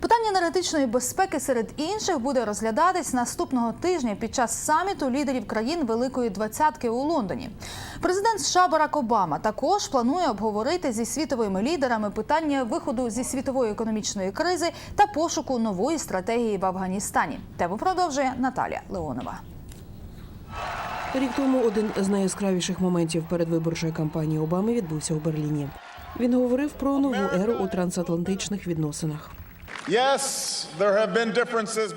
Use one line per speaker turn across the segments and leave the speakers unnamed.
Питання енергетичної безпеки серед інших буде розглядатись наступного тижня під час саміту лідерів країн Великої Двадцятки у Лондоні. Президент США Барак Обама також планує обговорити зі світовими лідерами питання виходу зі світової економічної кризи та пошуку нової стратегії в Афганістані. Тему продовжує Наталія Леонова.
Рік тому один з найяскравіших моментів передвиборчої кампанії Обами відбувся у Берліні. Він говорив про нову еру у трансатлантичних відносинах.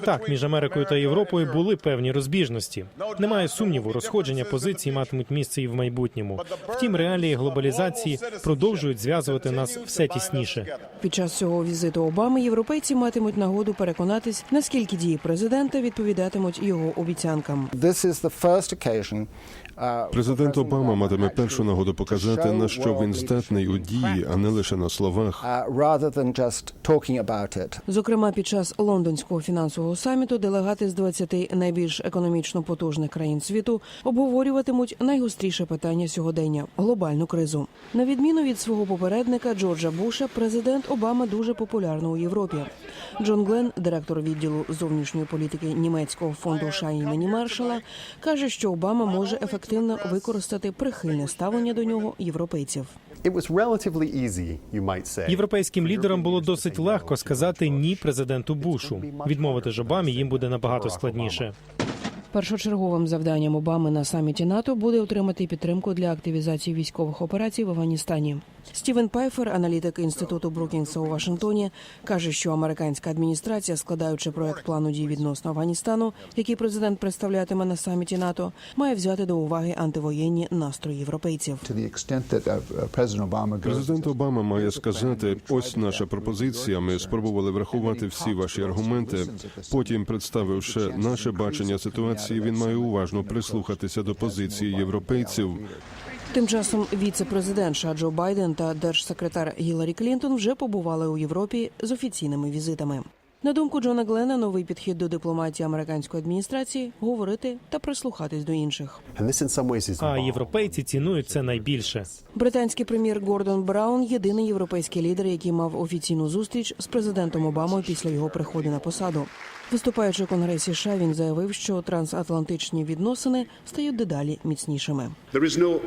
Так, між Америкою та Європою були певні розбіжності. Немає сумніву, розходження позицій матимуть місце і в майбутньому. Втім, реалії глобалізації продовжують зв'язувати нас все тісніше.
Під час цього візиту Обами європейці матимуть нагоду переконатись, наскільки дії президента відповідатимуть його обіцянкам.
This is the first occasion, uh,
Президент Обама матиме першу нагоду показати, на що він здатний у дії, а не лише на словах.
Зокрема, під час лондонського фінансового саміту делегати з 20 найбільш економічно потужних країн світу обговорюватимуть найгостріше питання сьогодення глобальну кризу. На відміну від свого попередника Джорджа Буша, президент Обама дуже популярний у Європі. Джон Гленн, директор відділу зовнішньої політики німецького фонду США імені Маршала, каже, що Обама може ефективно використати прихильне ставлення до нього європейців.
Європейським лідерам було досить легко сказати ні президенту Бушу. Відмовити ж Обамі їм буде набагато складніше.
Першочерговим завданням Обами на саміті НАТО буде отримати підтримку для активізації військових операцій в Афганістані. Стівен Пайфер, аналітик інституту Брукінгса у Вашингтоні, каже, що американська адміністрація, складаючи проект плану дій відносно Афганістану, який президент представлятиме на саміті НАТО, має взяти до уваги антивоєнні настрої європейців.
uh.
Президент Обама має сказати: ось наша пропозиція. Ми спробували врахувати всі ваші аргументи. Потім, представивши наше бачення ситуації, він має уважно прислухатися до позиції європейців.
Тим часом віце-президент США Джо Байден та держсекретар Гіларі Клінтон вже побували у Європі з офіційними візитами. На думку Джона Глена, новий підхід до дипломатії американської адміністрації говорити та прислухатись до інших.
А європейці цінують це найбільше.
Британський прем'єр Гордон Браун єдиний європейський лідер, який мав офіційну зустріч з президентом Обамою після його приходу на посаду. Виступаючи у конгресі США, він заявив, що трансатлантичні відносини стають дедалі міцнішими.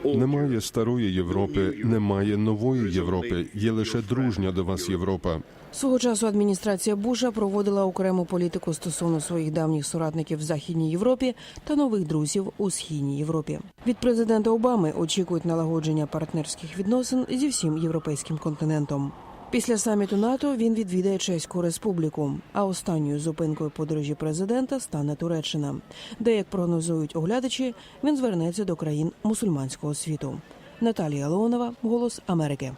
Немає старої Європи, немає нової Європи. Є лише дружня до вас Європа.
Свого часу адміністрація Буша проводила окрему політику стосовно своїх давніх соратників в Західній Європі та нових друзів у Східній Європі. Від президента Обами очікують налагодження партнерських відносин зі всім європейським континентом. Після саміту НАТО він відвідає Чеську республіку. А останньою зупинкою подорожі президента стане Туреччина, де, як прогнозують оглядачі, він звернеться до країн мусульманського світу. Наталія Леонова, Голос Америки.